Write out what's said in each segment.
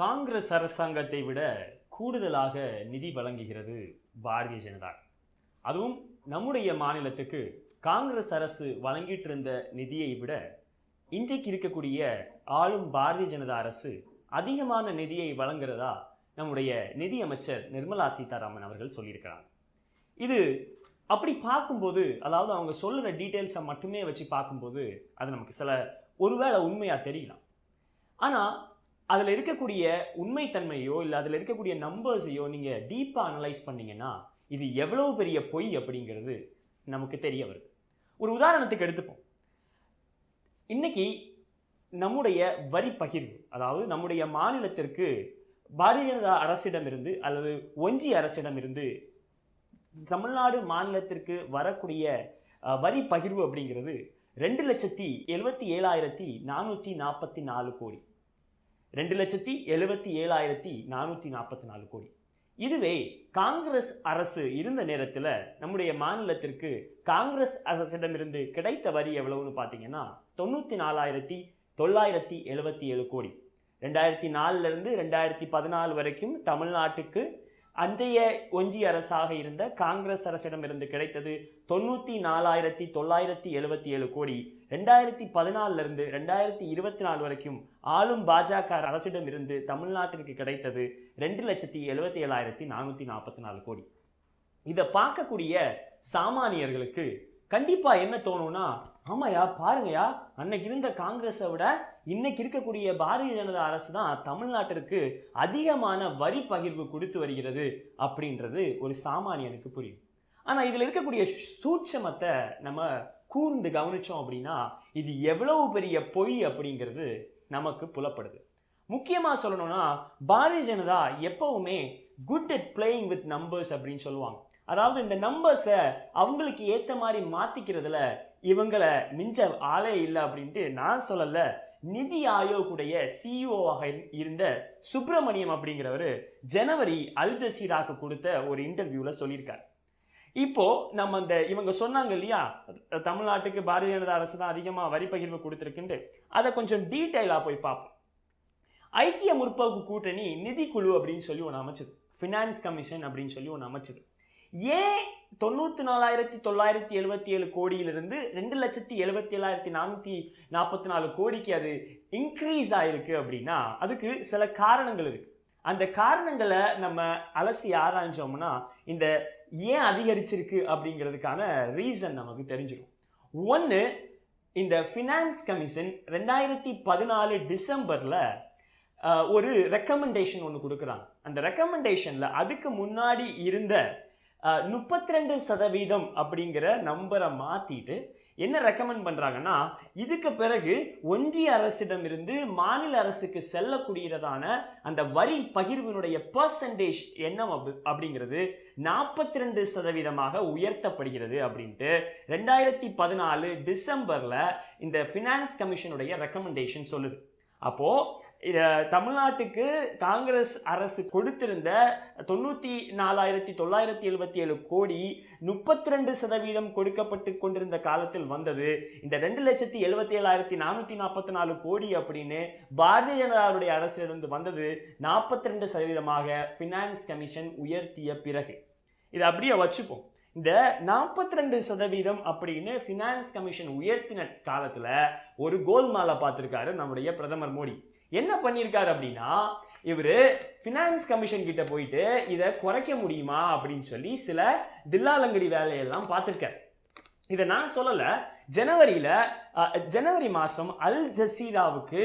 காங்கிரஸ் அரசாங்கத்தை விட கூடுதலாக நிதி வழங்குகிறது பாரதிய ஜனதா. அதுவும் நம்முடைய மாநிலத்துக்கு காங்கிரஸ் அரசு வழங்கிட்டு இருந்த நிதியை விட இன்றைக்கு இருக்கக்கூடிய ஆளும் பாரதிய ஜனதா அரசு அதிகமான நிதியை வழங்குறதா நம்முடைய நிதி அமைச்சர் நிர்மலா சீதாராமன் அவர்கள் சொல்லியிருக்கிறாங்க இது அப்படி பார்க்கும்போது அதாவது அவங்க சொல்லுற டீட்டெயில்ஸை மட்டுமே வச்சு பார்க்கும்போது அது நமக்கு சில ஒருவேளை உண்மையாக தெரியலாம். ஆனால் அதில் இருக்கக்கூடிய உண்மைத்தன்மையோ இல்லை அதில் இருக்கக்கூடிய நம்பர்ஸையோ நீங்கள் டீப்பாக அனலைஸ் பண்ணீங்கன்னா இது எவ்வளோ பெரிய பொய் அப்படிங்கிறது நமக்கு தெரிய வருது. ஒரு உதாரணத்துக்கு எடுத்துப்போம். இன்னைக்கு நம்முடைய வரி பகிர்வு அதாவது நம்முடைய மாநிலத்திற்கு பாரதிய ஜனதா அரசிடமிருந்து அல்லது ஒன்றிய அரசிடமிருந்து தமிழ்நாடு மாநிலத்திற்கு வரக்கூடிய வரி பகிர்வு அப்படிங்கிறது ரெண்டு லட்சத்தி எழுபத்தி ஏழாயிரத்தி நானூற்றி நாற்பத்தி நாலு கோடி. ரெண்டு லட்சத்தி எழுபத்தி ஏழாயிரத்தி நானூற்றி நாற்பத்தி நாலு கோடி. இதுவே காங்கிரஸ் அரசு இருந்த நேரத்தில் நம்முடைய மாநிலத்திற்கு காங்கிரஸ் அரசிடமிருந்து கிடைத்த வரி எவ்வளவுன்னு பார்த்தீங்கன்னா தொண்ணூற்றி நாலாயிரத்தி தொள்ளாயிரத்தி எழுபத்தி ஏழு கோடி. ரெண்டாயிரத்தி நாலுலேருந்து ரெண்டாயிரத்தி பதினாலு வரைக்கும் தமிழ்நாட்டுக்கு அன்றைய ஒன்றிய அரசாக இருந்த காங்கிரஸ் அரசிடமிருந்து கிடைத்தது தொண்ணூற்றி நாலாயிரத்தி தொள்ளாயிரத்தி எழுபத்தி ஏழு கோடி. ரெண்டாயிரத்தி பதினாலிருந்து ரெண்டாயிரத்தி இருபத்தி நாலு வரைக்கும் ஆளும் பாஜக அரசிடம் இருந்து தமிழ்நாட்டிற்கு கிடைத்தது ரெண்டு லட்சத்தி எழுபத்தி ஏழாயிரத்தி நானூற்றி நாற்பத்தி நாலு கோடி. இதை பார்க்கக்கூடிய சாமானியர்களுக்கு கண்டிப்பாக என்ன தோணும்னா ஆமாயா பாருங்கயா அன்னைக்கு இருந்த காங்கிரஸை விட இன்னைக்கு இருக்கக்கூடிய பாரதிய ஜனதா அரசு தான் தமிழ்நாட்டிற்கு அதிகமான வரி பகிர்வு கொடுத்து வருகிறது அப்படின்றது ஒரு சாமானியனுக்கு புரியும். ஆனா இதுல இருக்கக்கூடிய சூட்சமத்தை நம்ம கூர்ந்து கவனிச்சோம் அப்படின்னா இது எவ்வளவு பெரிய பொய் அப்படிங்கிறது நமக்கு புலப்படுது. முக்கியமாக சொல்லணும்னா பாரதிய ஜனதா எப்பவுமே good at playing with numbers அப்படின்னு சொல்லுவாங்க. அதாவது இந்த நம்பர்ஸை அவங்களுக்கு ஏற்ற மாதிரி மாற்றிக்கிறதுல இவங்களை மிஞ்ச ஆளே இல்லை அப்படின்ட்டு நான் சொல்லலை. நிதி ஆயோக்குடைய சிஇஓவாக இருந்த சுப்பிரமணியம் அப்படிங்கிறவர் ஜனவரி அல் ஜசீராக்கு கொடுத்த ஒரு இன்டர்வியூவில் சொல்லியிருக்காரு. இப்போ நம்ம அந்த இவங்க சொன்னாங்க இல்லையா? தமிழ்நாட்டுக்கு பாரதிய ஜனதா அரசு தான் அதிகமாக வரி பகிர்வு கொடுத்துருக்குன்ட்டு. அதை கொஞ்சம் டீட்டெயிலாக போய் பார்ப்போம். ஐக்கிய முற்போக்கு கூட்டணி நிதிக்குழு அப்படின்னு சொல்லி ஒன்று அமைச்சது. ஃபினான்ஸ் கமிஷன் அப்படின்னு சொல்லி ஒன்று அமைச்சது. ஏன் தொண்ணூற்றி நாலாயிரத்தி தொள்ளாயிரத்தி எழுபத்தி ஏழு கோடியிலிருந்து ரெண்டு லட்சத்தி எழுபத்தி ஏழாயிரத்தி நானூற்றி நாற்பத்தி நாலு கோடிக்கு அது இன்க்ரீஸ் ஆயிருக்கு அப்படின்னா அதுக்கு சில காரணங்கள் இருக்கு. அந்த காரணங்களை நம்ம அலசி ஆராய்ஞ்சோம்னா இந்த ஏன் அதிகரிச்சிருக்கு அப்படிங்கிறதுக்கான ரீசன் நமக்கு தெரிஞ்சிடும் ஒன்று இந்த ஃபினான்ஸ் கமிஷன் ரெண்டாயிரத்தி பதினாலு டிசம்பரில் ஒரு ரெக்கமெண்டேஷன் ஒன்று கொடுக்குறாங்க. அந்த ரெக்கமெண்டேஷனில் அதுக்கு முன்னாடி இருந்த முப்பத்தி ரெண்டு சதவீதம் அப்படிங்கிற நம்பரை மாற்றிட்டு என்ன ரெக்கமெண்ட் பண்ணுறாங்கன்னா இதுக்கு பிறகு ஒன்றிய அரசிடமிருந்து மாநில அரசுக்கு செல்லக்கூடியதான அந்த வரி பகிர்வினுடைய பர்சன்டேஜ் என்ன அப்படிங்கிறது நாற்பத்தி ரெண்டு சதவீதமாக உயர்த்தப்படுகிறது அப்படின்ட்டு ரெண்டாயிரத்தி பதினாலு டிசம்பரில் இந்த ஃபினான்ஸ் கமிஷனுடைய ரெக்கமெண்டேஷன் சொல்லுது. அப்போது இதை தமிழ்நாட்டுக்கு காங்கிரஸ் அரசு கொடுத்திருந்த தொண்ணூற்றி நாலாயிரத்தி தொள்ளாயிரத்தி எழுபத்தி ஏழு கோடி முப்பத்தி ரெண்டு சதவீதம் கொடுக்கப்பட்டு கொண்டிருந்த காலத்தில் வந்தது. இந்த ரெண்டு லட்சத்தி எழுபத்தி ஏழாயிரத்தி நானூற்றி நாற்பத்தி நாலு கோடி அப்படின்னு பாரதிய ஜனதாவுடைய அரசிலிருந்து வந்தது நாற்பத்தி ரெண்டு சதவீதமாக ஃபினான்ஸ் கமிஷன் உயர்த்திய பிறகு. இதை அப்படியே வச்சுப்போம். இந்த நாற்பத்தி ரெண்டு சதவீதம் அப்படின்னு ஃபினான்ஸ் கமிஷன் உயர்த்தின காலத்தில் ஒரு கோல் மாலை பார்த்துருக்காரு நம்முடைய பிரதமர் மோடி. என்ன பண்ணியிருக்காரு அப்படின்னா இவர் ஃபினான்ஸ் கமிஷன் கிட்ட போயிட்டு இதை குறைக்க முடியுமா அப்படின்னு சொல்லி சில தில்லாலங்கடி வேலையெல்லாம் பார்த்துருக்காரு. இதை நான் சொல்லலை ஜனவரியில் ஜனவரி மாதம் அல் ஜசீராவுக்கு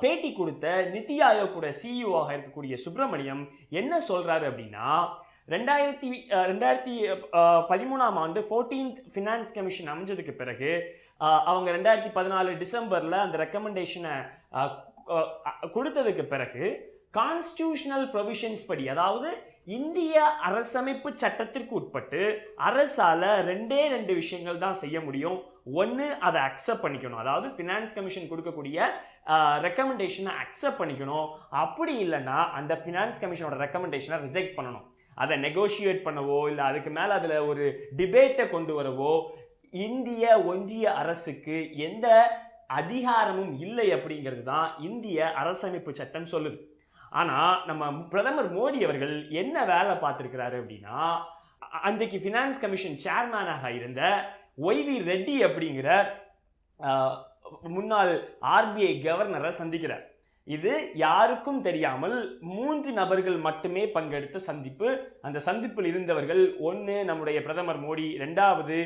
பேட்டி கொடுத்த நித்தி ஆயோக்கோட சிஇஓவாக இருக்கக்கூடிய சுப்பிரமணியம் என்ன சொல்கிறாரு அப்படின்னா ரெண்டாயிரத்தி ரெண்டாயிரத்தி பதிமூணாம் ஆண்டு ஃபோர்டீன்த் ஃபினான்ஸ் கமிஷன் அமைஞ்சதுக்கு பிறகு அவங்க ரெண்டாயிரத்தி பதினாலு டிசம்பரில் அந்த ரெக்கமெண்டேஷனை கொடுத்ததுக்கு பிறகு கான்ஸ்டியூஷனல் ப்ரொவிஷன்ஸ் படி அதாவது இந்திய அரசமைப்பு சட்டத்திற்கு உட்பட்டு அரசால் ரெண்டே ரெண்டு விஷயங்கள் தான் செய்ய முடியும். ஒன்று அதை அக்செப்ட் பண்ணிக்கணும். அதாவது ஃபினான்ஸ் கமிஷன் கொடுக்கக்கூடிய ரெக்கமெண்டேஷனை அக்செப்ட் பண்ணிக்கணும். அப்படி இல்லைன்னா அந்த ஃபினான்ஸ் கமிஷனோட ரெக்கமெண்டேஷனை ரிஜெக்ட் பண்ணணும். அதை நெகோஷியேட் பண்ணவோ இல்லை அதுக்கு மேலே அதில் ஒரு டிபேட்டை கொண்டு வரவோ இந்திய ஒன்றிய அரசுக்கு எந்த அதிகாரமும் இல்லை அப்படிங்கிறது தான் இந்திய அரசமைப்பு சட்டம் சொல்லுது. ஆனால் நம்ம பிரதமர் மோடி அவர்கள் என்ன வேலை பார்த்துருக்கிறாரு அப்படின்னா அன்றைக்கு ஃபினான்ஸ் கமிஷன் சேர்மேனாக இருந்த ஒய்வி ரெட்டி அப்படிங்கிற முன்னாள் ஆர்பிஐ கவர்னரை சந்திக்கிறார். இது யாருக்கும் தெரியாமல் மூன்று நபர்கள் மட்டுமே பங்கெடுத்த சந்திப்பு. அந்த சந்திப்பில் இருந்தவர்கள் ஒன்று நம்முடைய பிரதமர் மோடி ரெண்டாவது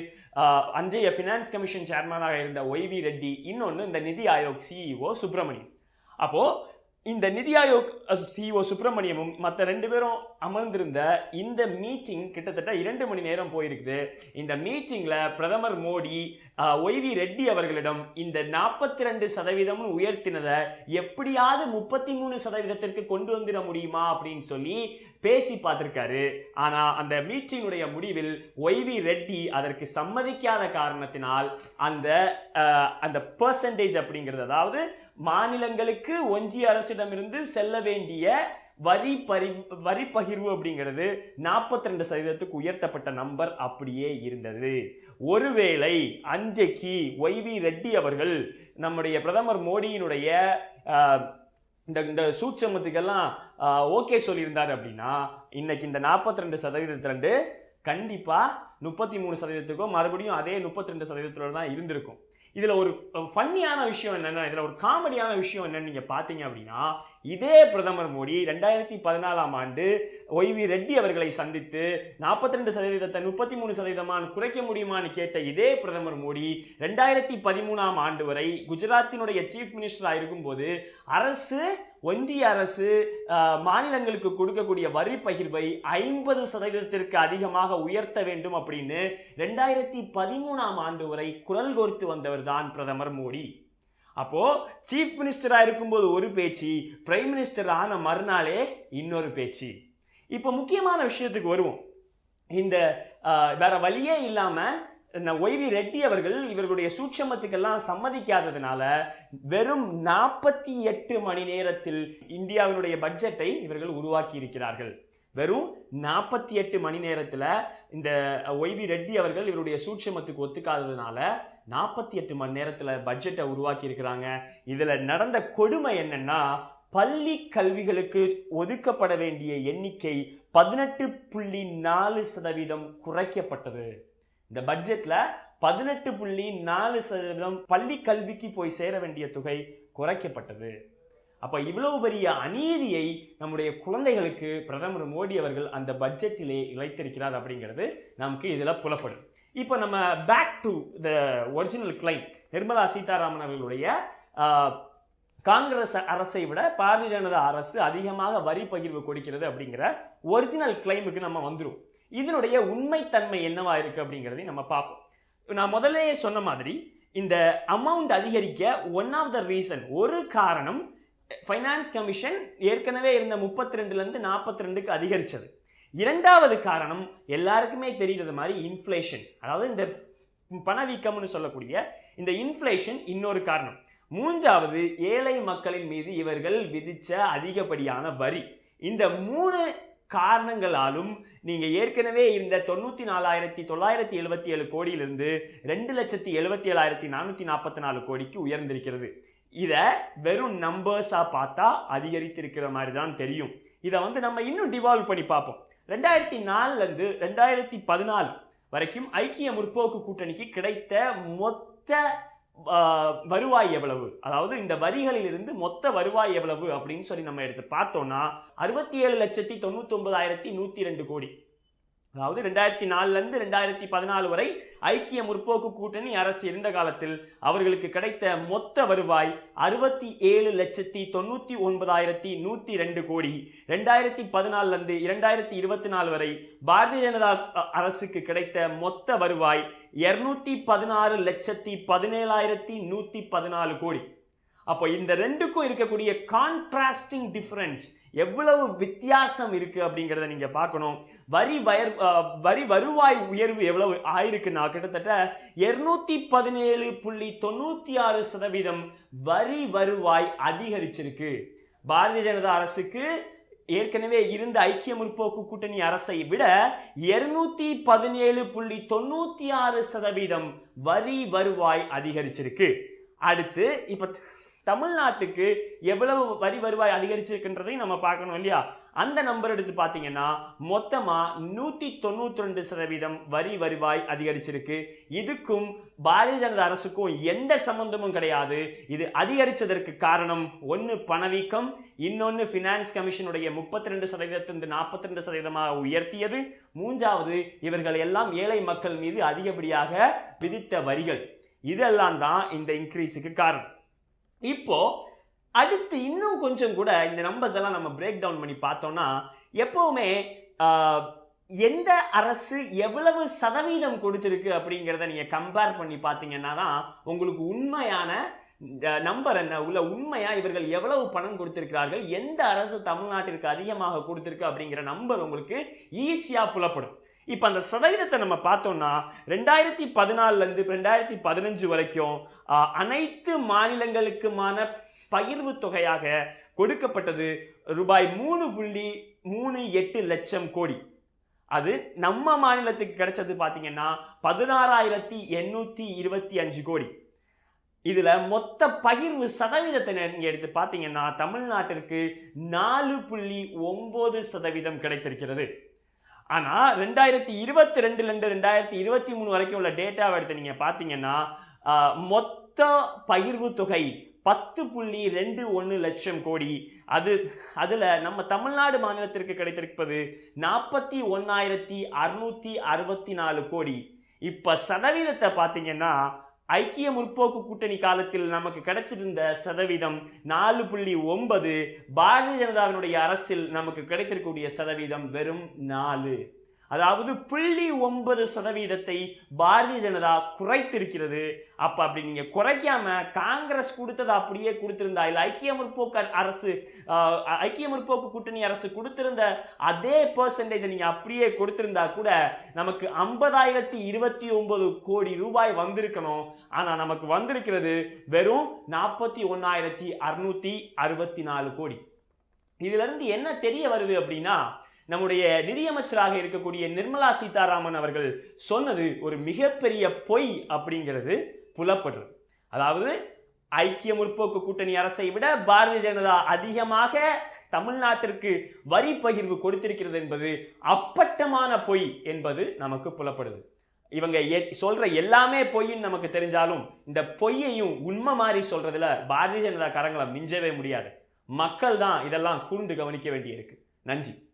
அன்றைய ஃபினான்ஸ் கமிஷன் சேர்மனாக இருந்த ஒய்வி ரெட்டி இன்னொன்று இந்த நிதி ஆயோக் சிஇஓ சுப்பிரமணியம் அப்போது இந்த நிதி ஆயோக் சிஓ சுப்பிரமணியமும் மற்ற ரெண்டு பேரும் அமர்ந்திருந்த இந்த மீட்டிங் கிட்டத்தட்ட இரண்டு மணி நேரம் போயிருக்குது. இந்த மீட்டிங்கில் பிரதமர் மோடி ஒய்வி ரெட்டி அவர்களிடம் இந்த நாற்பத்தி ரெண்டு சதவீதம்னு உயர்த்தினதை எப்படியாவது முப்பத்தி மூணு சதவீதத்திற்கு கொண்டு வந்துட முடியுமா அப்படின்னு சொல்லி பேசி பார்த்திருக்காரு. ஆனால் அந்த மீட்டிங்குடைய முடிவில் ஒய்வி ரெட்டி அதற்கு சம்மதிக்காத காரணத்தினால் அந்த அந்த பர்சன்டேஜ் அப்படிங்கிறது அதாவது மாநிலங்களுக்கு ஒன்றிய அரசிடமிருந்து செல்ல வேண்டிய வரி பரி வரி பகிர்வு அப்படிங்கிறது நாற்பத்தி ரெண்டு சதவீதத்துக்கு உயர்த்தப்பட்ட நம்பர் அப்படியே இருந்தது. ஒருவேளை அன்றைக்கு ஒய்வி ரெட்டி அவர்கள் நம்முடைய பிரதமர் மோடியினுடைய இந்த இந்த சூட்சமத்துக்கெல்லாம் ஓகே சொல்லியிருந்தார் அப்படின்னா இன்னைக்கு இந்த நாற்பத்தி ரெண்டு சதவீதத்திலிருந்து கண்டிப்பாக முப்பத்தி மூணு சதவீதத்துக்கும் மறுபடியும் அதே முப்பத்தி ரெண்டு சதவீதத்தோட தான் இருந்திருக்கும். இதில் ஒரு ஃபன்னியான விஷயம் என்னென்னா இதில் ஒரு காமெடியான விஷயம் என்னென்னு நீங்கள் பார்த்தீங்க அப்படின்னா இதே பிரதமர் மோடி ரெண்டாயிரத்தி பதினாலாம் ஆண்டு ஒய்வி ரெட்டி அவர்களை சந்தித்து நாற்பத்தி ரெண்டு சதவீதத்தை முப்பத்தி மூணு சதவீதமான குறைக்க முடியுமான்னு கேட்ட இதே பிரதமர் மோடி ரெண்டாயிரத்தி பதிமூணாம் ஆண்டு வரை குஜராத்தினுடைய சீஃப் மினிஸ்டராக இருக்கும்போது அரசு ஒன்றிய அரசு மாநிலங்களுக்கு கொடுக்கக்கூடிய வரி பகிர்வை ஐம்பது சதவீதத்திற்கு அதிகமாக உயர்த்த வேண்டும் அப்படின்னு ரெண்டாயிரத்தி பதிமூணாம் ஆண்டு வரை குரல் கொடுத்து வந்தவர் தான் பிரதமர் மோடி. அப்போது சீஃப் மினிஸ்டராக இருக்கும்போது ஒரு பேச்சு பிரைம் மினிஸ்டர் ஆன மறுநாளே இன்னொரு பேச்சு. இப்போ முக்கியமான விஷயத்துக்கு வருவோம். இந்த ஆஹ், வேற வழியே இல்லாமல் இந்த ஒய்வி ரெட்டி அவர்கள் இவர்களுடைய சூட்சமத்துக்கெல்லாம் சம்மதிக்காததுனால வெறும் நாற்பத்தி எட்டு மணி நேரத்தில் இந்தியாவினுடைய பட்ஜெட்டை இவர்கள் உருவாக்கி இருக்கிறார்கள் வெறும் நாற்பத்தி எட்டு மணி நேரத்தில் இந்த ஒய்வி ரெட்டி அவர்கள் இவருடைய சூட்சமத்துக்கு ஒத்துக்காததுனால நாற்பத்தி எட்டு மணி நேரத்தில் பட்ஜெட்டை உருவாக்கி இருக்கிறாங்க இதில் நடந்த கொடுமை என்னென்னா பள்ளி கல்விகளுக்கு ஒதுக்கப்பட வேண்டிய எண்ணிக்கை பதினெட்டு புள்ளி நாலு சதவீதம் குறைக்கப்பட்டது. இந்த பட்ஜெட்டில் பதினெட்டு புள்ளி நாலு சதவீதம் பள்ளி கல்விக்கு போய் சேர வேண்டிய தொகை குறைக்கப்பட்டது. அப்போ இவ்வளவு பெரிய அநீதியை நம்முடைய குழந்தைகளுக்கு பிரதமர் மோடி அவர்கள் அந்த பட்ஜெட்டிலே இழைத்திருக்கிறார் அப்படிங்கிறது நமக்கு இதில் புலப்படும். இப்போ நம்ம back to the original claim Nirmala Sitharaman அவர்களுடைய காங்கிரஸ் அரசை விட பாரதிய ஜனதா அரசு அதிகமாக வரி பகிர்வு கொடுக்கிறது அப்படிங்கிற ஒரிஜினல் கிளைமுக்கு நம்ம வந்துடும் இதனுடைய உண்மைத்தன்மை என்னவா இருக்கு அப்படிங்கிறதையும் நம்ம பார்ப்போம். நான் முதல்லயே சொன்ன மாதிரி இந்த அமௌண்ட் அதிகரிக்க ஒன் ஆஃப் த ரீசன் ஒரு காரணம் ஃபைனான்ஸ் கமிஷன் ஏற்கனவே இருந்த முப்பத்தி ரெண்டுலேருந்து நாற்பத்தி ரெண்டுக்கு அதிகரித்தது இரண்டாவது காரணம் எல்லாருக்குமே தெரிகிறது மாதிரி இன்ஃப்ளேஷன் அதாவது இந்த பணவீக்கம்னு சொல்லக்கூடிய இந்த இன்ஃப்ளேஷன் இன்னொரு காரணம். மூன்றாவது ஏழை மக்களின் மீது இவர்கள் விதித்த அதிகப்படியான வரி. இந்த மூணு காரணங்களாலும் நீங்கள் ஏற்கனவே இருந்த தொண்ணூற்றி நாலாயிரத்தி தொள்ளாயிரத்தி எழுபத்தி ஏழு கோடியிலிருந்து ரெண்டு லட்சத்தி எழுபத்தி ஏழாயிரத்தி நானூற்றி நாற்பத்தி நாலு கோடிக்கு உயர்ந்திருக்கிறது. இதை வெறும் நம்பர்ஸாக பார்த்தா அதிகரித்திருக்கிற மாதிரி தான் தெரியும். இதை வந்து நம்ம இன்னும் டிவால்வ் பண்ணி பார்ப்போம். ரெண்டாயிரத்தி நாலுலேருந்து ரெண்டாயிரத்தி பதினாலு வரைக்கும் ஐக்கிய முற்போக்கு கூட்டணிக்கு கிடைத்த மொத்த வருவாய் எவ்வளவு? அதாவது இந்த வரிகளிலிருந்து மொத்த வருவாய் எவ்வளவு அப்படின்னு சொல்லி நம்ம எடுத்து பார்த்தோம்னா அறுபத்தி ஏழு லட்சத்தி தொண்ணூத்தி ஒன்பதாயிரத்தி நூத்தி ரெண்டு கோடி. அதாவது ரெண்டாயிரத்தி நாலுலேருந்து ரெண்டாயிரத்தி பதினாலு வரை ஐக்கிய முற்போக்கு கூட்டணி அரசு இருந்த காலத்தில் அவர்களுக்கு கிடைத்த மொத்த வருவாய் அறுபத்தி ஏழு லட்சத்தி தொண்ணூற்றி ஒன்பதாயிரத்தி நூற்றி ரெண்டு கோடி. ரெண்டாயிரத்தி பதினாலுலேருந்து இரண்டாயிரத்தி இருபத்தி நாலு வரை பாரதிய ஜனதா அ- அரசுக்கு கிடைத்த மொத்த வருவாய் இரநூத்தி பதினாறு லட்சத்தி பதினேழாயிரத்தி நூற்றி பதினாலு கோடி. அப்போ இந்த ரெண்டுக்கும் இருக்கக்கூடிய கான்ட்ராஸ்டிங் டிஃப்ரென்ஸ் எவ்வளவு வித்தியாசம் இருக்குது அப்படிங்கிறத நீங்கள் பார்க்கணும். வரி வயர் வரி வருவாய் உயர்வு எவ்வளவு ஆயிருக்குன்னா கிட்டத்தட்ட இருநூத்தி பதினேழு புள்ளி தொண்ணூற்றி ஆறு சதவீதம் வரி வருவாய் அதிகரிச்சிருக்கு. பாரதிய ஜனதா அரசுக்கு ஏற்கனவே இருந்த ஐக்கிய முற்போக்கு கூட்டணி அரசை விட இருநூத்தி பதினேழு புள்ளி தொண்ணூத்தி ஆறு சதவீதம் வரி வருவாய் அதிகரிச்சிருக்கு. அடுத்து இப்போ தமிழ்நாட்டுக்கு எவ்வளவு வரி வருவாய் அதிகரிச்சிருக்கின்றதையும் நம்ம பார்க்கணும் இல்லையா? அந்த நம்பர் எடுத்து பார்த்தீங்கன்னா மொத்தமாக நூற்றி தொண்ணூற்றி ரெண்டு சதவீதம் வரி வருவாய் அதிகரிச்சிருக்கு. இதுக்கும் பாரதிய ஜனதா அரசுக்கும் எந்த சம்பந்தமும் கிடையாது. இது அதிகரிச்சதற்கு காரணம் ஒன்று பணவீக்கம் இன்னொன்று ஃபினான்ஸ் கமிஷனுடைய முப்பத்தி ரெண்டு சதவீதத்திலிருந்து நாற்பத்தி ரெண்டு சதவீதமாக உயர்த்தியது. மூன்றாவது இவர்கள் எல்லாம் ஏழை மக்கள் மீது அதிகப்படியாக விதித்த வரிகள். இதெல்லாம் தான் இந்த இன்க்ரீஸுக்கு காரணம். இப்போ அடுத்து இன்னும் கொஞ்சம் கூட இந்த நம்பர்ஸ் எல்லாம் நம்ம பிரேக் டவுன் பண்ணி பார்த்தோம்னா எப்போவுமே எந்த அரசு எவ்வளவு சதவீதம் கொடுத்துருக்கு அப்படிங்கிறத நீங்கள் கம்பேர் பண்ணி பார்த்தீங்கன்னா தான் உங்களுக்கு உண்மையான நம்பர் என்ன? உள்ள உண்மையா இவர்கள் எவ்வளவு பணம் கொடுத்திருக்கிறார்கள்? எந்த அரசு தமிழ்நாட்டிற்கு அதிகமாக கொடுத்திருக்கு அப்படிங்கிற நம்பர் உங்களுக்கு ஈஸியா புலப்படும். இப்போ அந்த சதவீதத்தை நம்ம பார்த்தோம்னா ரெண்டாயிரத்தி பதினாலுலேருந்து ரெண்டாயிரத்தி பதினஞ்சு வரைக்கும் அனைத்து மாநிலங்களுக்குமான பகிர்வு தொகையாக கொடுக்கப்பட்டது ரூபாய் மூணு புள்ளி மூணு எட்டு லட்சம் கோடி. அது நம்ம மாநிலத்துக்கு கிடைச்சது பார்த்தீங்கன்னா பதினாறாயிரத்தி எண்ணூற்றி இருபத்தி அஞ்சு கோடி. இதில் மொத்த பகிர்வு சதவீதத்தை நீங்கள் எடுத்து பார்த்தீங்கன்னா தமிழ்நாட்டிற்கு நாலு புள்ளி ஒம்பது சதவீதம் கிடைத்திருக்கிறது. ஆனால் ரெண்டாயிரத்தி இருபத்தி ரெண்டுலேருந்து ரெண்டாயிரத்தி இருபத்தி மூணு வரைக்கும் உள்ள டேட்டாவை எடுத்து நீங்கள் பார்த்தீங்கன்னா மொத்த பகிர்வு தொகை பத்து புள்ளி ரெண்டு ஒன்று லட்சம் கோடி. அது அதில் நம்ம தமிழ்நாடு மாநிலத்திற்கு கிடைத்திருப்பது நாற்பத்தி ஒன்றாயிரத்தி அறுநூற்றி அறுபத்தி நாலு கோடி. இப்போ சதவீதத்தை பார்த்தீங்கன்னா ஐக்கிய முற்போக்கு கூட்டணி காலத்தில் நமக்கு கிடைச்சிருந்த சதவீதம் நாலு புள்ளி ஒன்பது. பாரதிய ஜனதாவினுடைய அரசில் நமக்கு கிடைத்திருக்கக்கூடிய சதவீதம் வெறும் நாலு. அதாவது புள்ளி ஒன்பது சதவீதத்தை பாரதிய ஜனதா குறைத்திருக்கிறது. அப்போ அப்படி நீங்கள் குறைக்காம காங்கிரஸ் கொடுத்ததை அப்படியே கொடுத்திருந்தா இல்லை ஐக்கிய முற்போக்கு அரசு ஐக்கிய முற்போக்கு கூட்டணி அரசு கொடுத்திருந்த அதே பர்சன்டேஜை நீங்கள் அப்படியே கொடுத்திருந்தா கூட நமக்கு ஐம்பதாயிரத்தி இருபத்தி ஒன்பது கோடி ரூபாய் வந்திருக்கணும். ஆனால் நமக்கு வந்திருக்கிறது வெறும் நாற்பத்தி ஒன்னாயிரத்தி அறுநூத்தி அறுபத்தி நாலு கோடி. இதுலேருந்து என்ன தெரிய வருது அப்படின்னா நம்முடைய நிதியமைச்சராக இருக்கக்கூடிய நிர்மலா சீதாராமன் அவர்கள் சொன்னது ஒரு மிகப்பெரிய பொய் அப்படிங்கிறது புலப்படுறது. அதாவது ஐக்கிய முற்போக்கு கூட்டணி அரசை விட பாரதிய ஜனதா அதிகமாக தமிழ்நாட்டிற்கு வரி பகிர்வு கொடுத்திருக்கிறது என்பது அப்பட்டமான பொய் என்பது நமக்கு புலப்படுது. இவங்க எ- சொல்ற எல்லாமே பொய்ன்னு நமக்கு தெரிஞ்சாலும் இந்த பொய்யையும் உண்மை மாதிரி சொல்றதுல பாரதிய ஜனதா காரங்களை மிஞ்சவே முடியாது. மக்கள் தான் இதெல்லாம் கூர்ந்து கவனிக்க வேண்டியிருக்கு. நன்றி.